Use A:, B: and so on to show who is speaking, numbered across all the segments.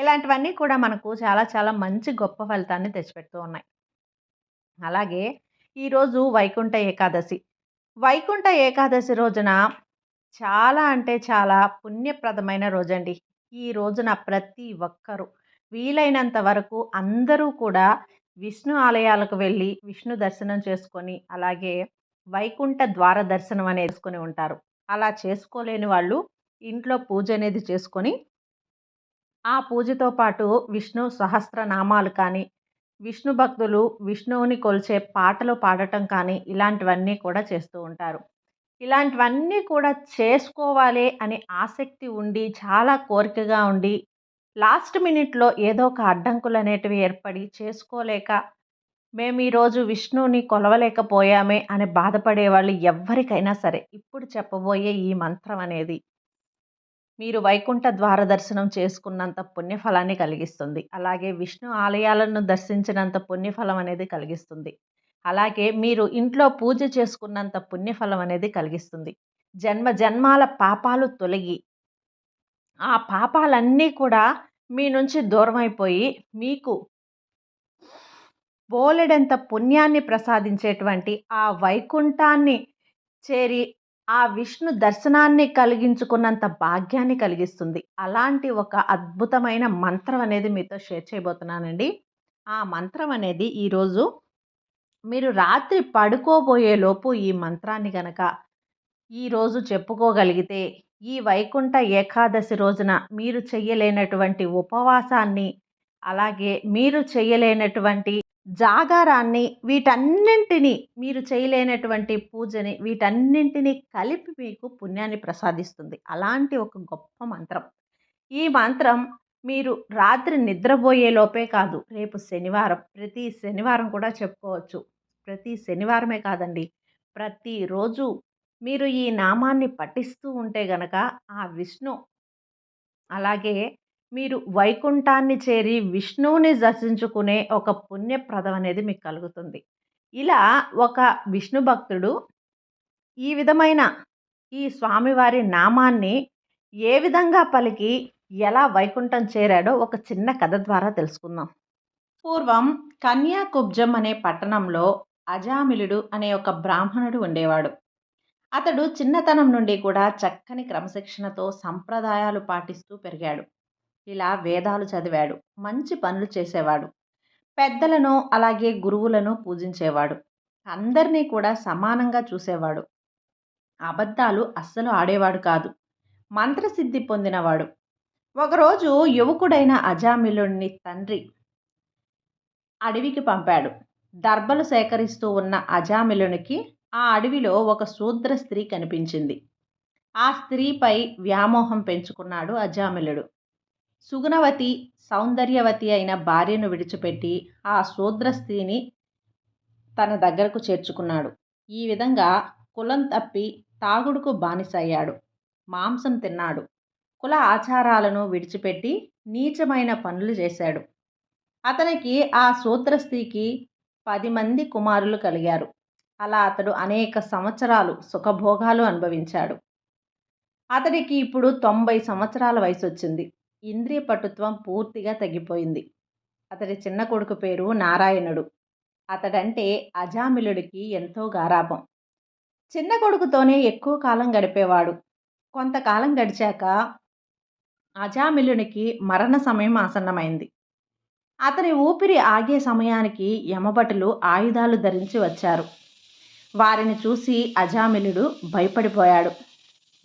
A: ఇలాంటివన్నీ కూడా మనకు చాలా చాలా మంచి గొప్ప ఫలితాన్ని తెచ్చిపెడుతూ ఉన్నాయి. అలాగే ఈరోజు వైకుంఠ ఏకాదశి. వైకుంఠ ఏకాదశి రోజున చాలా అంటే చాలా పుణ్యప్రదమైన రోజండి. ఈ రోజున ప్రతి ఒక్కరూ వీలైనంత వరకు అందరూ కూడా విష్ణు ఆలయాలకు వెళ్ళి విష్ణు దర్శనం చేసుకొని అలాగే వైకుంఠ ద్వార దర్శనం అనేది చేసుకొని ఉంటారు. అలా చేసుకోలేని వాళ్ళు ఇంట్లో పూజ అనేది చేసుకొని ఆ పూజతో పాటు విష్ణు సహస్రనామాలు కానీ విష్ణు భక్తులు విష్ణువుని కొలిచే పాటలు పాడటం కానీ ఇలాంటివన్నీ కూడా చేస్తూ ఉంటారు. ఇలాంటివన్నీ కూడా చేసుకోవాలి అని ఆసక్తి ఉండి చాలా కోరికగా ఉండి లాస్ట్ మినిట్లో ఏదో ఒక అడ్డంకులు అనేటివి ఏర్పడి చేసుకోలేక మేము ఈరోజు విష్ణువుని కొలవలేకపోయామే అని బాధపడే వాళ్ళు ఎవ్వరికైనా సరే ఇప్పుడు చెప్పబోయే ఈ మంత్రం అనేది మీరు వైకుంఠ ద్వార దర్శనం చేసుకున్నంత పుణ్యఫలాన్ని కలిగిస్తుంది. అలాగే విష్ణు ఆలయాలను దర్శించినంత పుణ్యఫలం అనేది కలిగిస్తుంది. అలాగే మీరు ఇంట్లో పూజ చేసుకున్నంత పుణ్యఫలం అనేది కలిగిస్తుంది. జన్మ జన్మాల పాపాలు తొలగి ఆ పాపాలన్నీ కూడా మీ నుంచి దూరం అయిపోయి మీకు బోలెడంత పుణ్యాన్ని ప్రసాదించేటువంటి ఆ వైకుంఠాన్ని చేరి ఆ విష్ణు దర్శనాన్ని కలిగించుకున్నంత భాగ్యాన్ని కలిగిస్తుంది. అలాంటి ఒక అద్భుతమైన మంత్రం అనేది మీతో షేర్ చేయబోతున్నానండి. ఆ మంత్రం అనేది ఈరోజు మీరు రాత్రి పడుకోబోయేలోపు ఈ మంత్రాన్ని కనుక ఈరోజు చెప్పుకోగలిగితే ఈ వైకుంఠ ఏకాదశి రోజున మీరు చెయ్యలేనటువంటి ఉపవాసాన్ని అలాగే మీరు చేయలేనటువంటి జాగారాన్ని వీటన్నింటినీ మీరు చేయలేనటువంటి పూజని వీటన్నింటినీ కలిపి మీకు పుణ్యాన్ని ప్రసాదిస్తుంది. అలాంటి ఒక గొప్ప మంత్రం. ఈ మంత్రం మీరు రాత్రి నిద్రపోయే లోపే కాదు రేపు శనివారం ప్రతి శనివారం కూడా చెప్పుకోవచ్చు. ప్రతి శనివారమే కాదండి ప్రతిరోజు మీరు ఈ నామాన్ని పఠిస్తూ ఉంటే గనక ఆ విష్ణు అలాగే మీరు వైకుంఠాన్ని చేరి విష్ణువుని దర్శించుకునే ఒక పుణ్యప్రదం అనేది మీకు కలుగుతుంది. ఇలా ఒక విష్ణు భక్తుడు ఈ విధమైన ఈ స్వామివారి నామాన్ని ఏ విధంగా పలికి ఎలా వైకుంఠం చేరాడో ఒక చిన్న కథ ద్వారా తెలుసుకుందాం. పూర్వం కన్యాకుబ్జం అనే పట్టణంలో అజామిలుడు అనే ఒక బ్రాహ్మణుడు ఉండేవాడు. అతడు చిన్నతనం నుండి కూడా చక్కని క్రమశిక్షణతో సంప్రదాయాలు పాటిస్తూ పెరిగాడు. ఇలా వేదాలు చదివాడు. మంచి పనులు చేసేవాడు. పెద్దలను అలాగే గురువులను పూజించేవాడు. అందరినీ కూడా సమానంగా చూసేవాడు. అబద్ధాలు అస్సలు ఆడేవాడు కాదు. మంత్రసిద్ధి పొందినవాడు. ఒకరోజు యువకుడైన అజామిలుడిని తండ్రి అడవికి పంపాడు. దర్భలు సేకరిస్తూ ఉన్న అజామిలునికి ఆ అడవిలో ఒక శూద్ర స్త్రీ కనిపించింది. ఆ స్త్రీపై వ్యామోహం పెంచుకున్నాడు అజామిలుడు. సుగుణవతి సౌందర్యవతి అయిన భార్యను విడిచిపెట్టి ఆ శూద్ర స్త్రీని తన దగ్గరకు చేర్చుకున్నాడు. ఈ విధంగా కులం తప్పి తాగుడుకు బానిసయ్యాడు. మాంసం తిన్నాడు. కుల ఆచారాలను విడిచిపెట్టి నీచమైన పనులు చేశాడు. అతనికి ఆ సూత్ర స్త్రీకి పది మంది కుమారులు కలిగారు. అలా అతడు అనేక సంవత్సరాలు సుఖభోగాలు అనుభవించాడు. అతడికి ఇప్పుడు తొంభై సంవత్సరాల వయసు వచ్చింది ఇంద్రియ పటుత్వం పూర్తిగా తగ్గిపోయింది. అతడి చిన్న కొడుకు పేరు నారాయణుడు. అతడంటే అజామిలుడికి ఎంతో గారాపం చిన్న కొడుకుతోనే ఎక్కువ కాలం గడిపేవాడు. కొంతకాలం గడిచాక అజామిలునికి మరణ సమయం ఆసన్నమైంది. అతని ఊపిరి ఆగే సమయానికి యమభటులు ఆయుధాలు ధరించి వచ్చారు. వారిని చూసి అజామిలుడు భయపడిపోయాడు.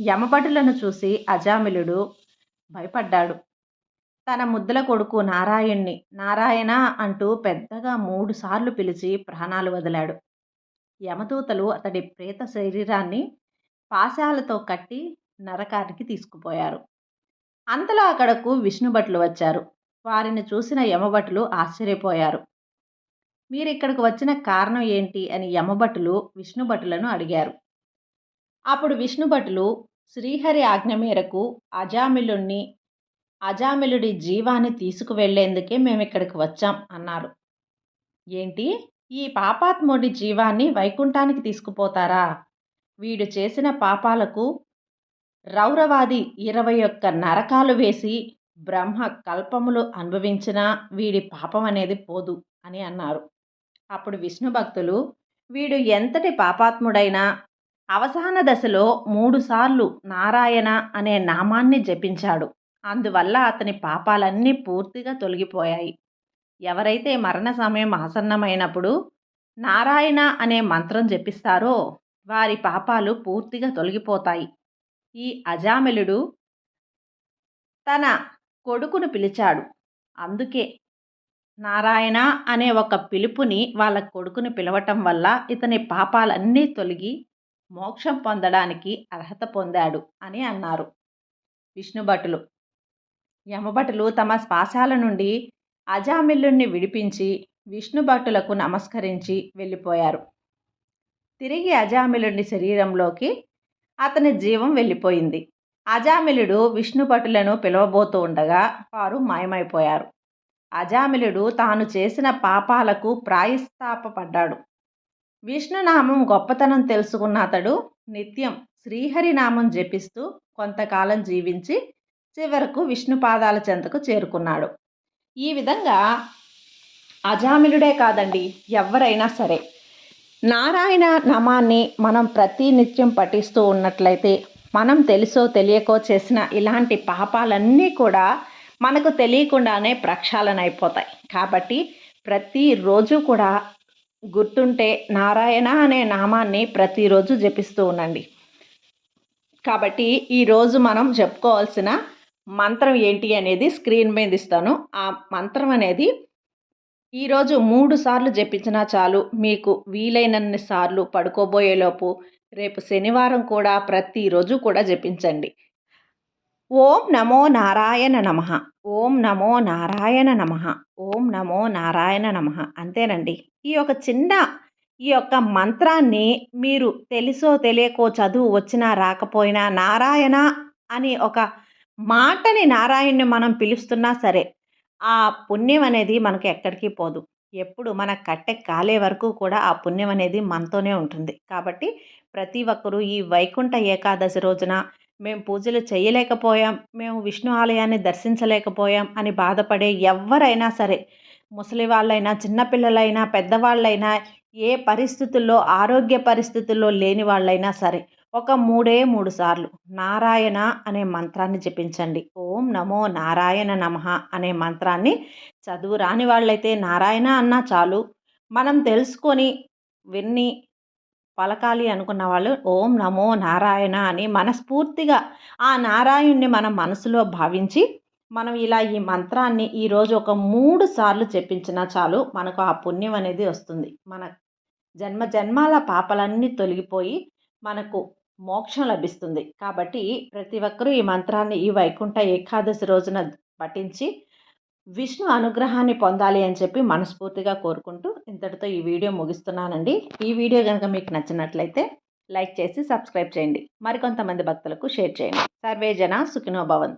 A: యమభటులను చూసి అజామిలుడు భయపడ్డాడు. తన ముద్దుల కొడుకు నారాయణ్ణి నారాయణ అంటూ పెద్దగా మూడుసార్లు పిలిచి ప్రాణాలు వదిలాడు. యమదూతలు అతడి ప్రేత శరీరాన్ని పాశాలతో కట్టి నరకానికి తీసుకుపోయారు. అంతలో అక్కడకు విష్ణుభట్లు వచ్చారు. వారిని చూసిన యమభటులు ఆశ్చర్యపోయారు. మీరు ఇక్కడికి వచ్చిన కారణం ఏంటి? అని యమభటులు విష్ణుభటులను అడిగారు. అప్పుడు విష్ణుభటులు శ్రీహరి ఆజ్ఞ మేరకు అజామిలుణ్ణి అజామిలుడి జీవాన్ని తీసుకువెళ్ళేందుకే మేము ఇక్కడికి వచ్చాం అన్నారు. ఏంటి? ఈ పాపాత్ముడి జీవాన్ని వైకుంఠానికి తీసుకుపోతారా? వీడు చేసిన పాపాలకు రౌరవాది ఇరవై ఒక్క నరకాలు వేసి బ్రహ్మ కల్పములు అనుభవించినా వీడి పాపం అనేది పోదు అని అన్నారు. అప్పుడు విష్ణు భక్తులు వీడు ఎంతటి పాపాత్ముడైనా అవసాన దశలో మూడుసార్లు నారాయణ అనే నామాన్ని జపించాడు. అందువల్ల అతని పాపాలన్నీ పూర్తిగా తొలగిపోయాయి. ఎవరైతే మరణ సమయం ఆసన్నమైనప్పుడు నారాయణ అనే మంత్రం జపిస్తారో వారి పాపాలు పూర్తిగా తొలగిపోతాయి. ఈ అజామిలుడు తన కొడుకును పిలిచాడు. అందుకే నారాయణ అనే ఒక పిలుపుని వాళ్ళ కొడుకుని పిలవటం వల్ల ఇతని పాపాలన్నీ తొలగి మోక్షం పొందడానికి అర్హత పొందాడు అని అన్నారు. విష్ణుభటులు యమభటులు తమ శ్వాసాల నుండి అజామిల్లుణ్ణి విడిపించి విష్ణుభటులకు నమస్కరించి వెళ్ళిపోయారు. తిరిగి అజామిలుడి శరీరంలోకి అతని జీవం వెళ్ళిపోయింది. అజామిలుడు విష్ణుభటులను పిలవబోతూ ఉండగా వారు మాయమైపోయారు. అజామిలుడు తాను చేసిన పాపాలకు ప్రాయస్తాపడ్డాడు విష్ణునామం గొప్పతనం తెలుసుకున్న అతడు నిత్యం శ్రీహరినామం జపిస్తూ కొంతకాలం జీవించి చివరకు విష్ణు పాదాల చెంతకు చేరుకున్నాడు. ఈ విధంగా అజామిలుడే కాదండి ఎవరైనా సరే. నారాయణ నామాన్ని మనం ప్రతి నిత్యం పఠిస్తూ ఉన్నట్లయితే మనం తెలుసో తెలియకో చేసిన ఇలాంటి పాపాలన్నీ కూడా మనకు తెలియకుండానే ప్రక్షాళన అయిపోతాయి కాబట్టి ప్రతిరోజు కూడా గుర్తుంటే నారాయణ అనే నామాన్ని ప్రతిరోజు జపిస్తూ ఉండండి. కాబట్టి ఈరోజు మనం చెప్పుకోవాల్సిన మంత్రం ఏంటి అనేది స్క్రీన్ మీద ఇస్తాను. ఆ మంత్రం అనేది ఈరోజు మూడు సార్లు జపించినా చాలు మీకు వీలైనన్ని సార్లు పడుకోబోయేలోపు రేపు శనివారం కూడా ప్రతిరోజు కూడా జపించండి. ఓం నమో నారాయణ నమ. ఓం నమో నారాయణ నమ. ఓం నమో నారాయణ నమ. అంతేనండి. ఈ యొక్క చిన్న ఈ యొక్క మంత్రాన్ని మీరు తెలుసో తెలియకో చదువు వచ్చినా రాకపోయినా నారాయణ అని ఒక మాటని నారాయణ్ణి మనం పిలుస్తున్నా సరే ఆ పుణ్యం అనేది మనకు ఎక్కడికి పోదు. ఎప్పుడు మన కట్టె కాలే వరకు కూడా ఆ పుణ్యం అనేది మనతోనే ఉంటుంది. కాబట్టి ప్రతి ఒక్కరూ ఈ వైకుంఠ ఏకాదశి రోజున మేము పూజలు చేయలేకపోయాం మేము విష్ణు ఆలయాన్ని దర్శించలేకపోయాం అని బాధపడే ఎవరైనా సరే ముసలి వాళ్ళైనా చిన్నపిల్లలైనా పెద్దవాళ్ళైనా ఏ పరిస్థితుల్లో ఆరోగ్య పరిస్థితుల్లో లేని వాళ్ళైనా సరే ఒక మూడే మూడు సార్లు. నారాయణ అనే మంత్రాన్ని జపించండి. ఓం నమో నారాయణ నమ అనే మంత్రాన్ని చదువు రాని వాళ్ళైతే నారాయణ అన్నా చాలు. మనం తెలుసుకొని విన్ని పలకాలి అనుకున్న వాళ్ళు ఓం నమో నారాయణ అని మనస్ఫూర్తిగా ఆ నారాయణ్ణి మన మనసులో భావించి మనం ఇలా ఈ మంత్రాన్ని ఈరోజు ఒక మూడు సార్లు చెప్పించినా చాలు మనకు ఆ పుణ్యం అనేది వస్తుంది. మన జన్మ జన్మాల పాపలన్నీ తొలగిపోయి మనకు మోక్షం లభిస్తుంది. కాబట్టి ప్రతి ఒక్కరూ ఈ మంత్రాన్ని ఈ వైకుంఠ ఏకాదశి రోజున పఠించి విష్ణు అనుగ్రహాన్ని పొందాలి అని చెప్పి మనస్ఫూర్తిగా కోరుకుంటూ ఇంతటితో ఈ వీడియో ముగిస్తున్నానండి. ఈ వీడియో కనుక మీకు నచ్చినట్లయితే లైక్ చేసి సబ్స్క్రైబ్ చేయండి. మరికొంతమంది భక్తులకు షేర్ చేయండి. సర్వే జన సుఖినో భవన్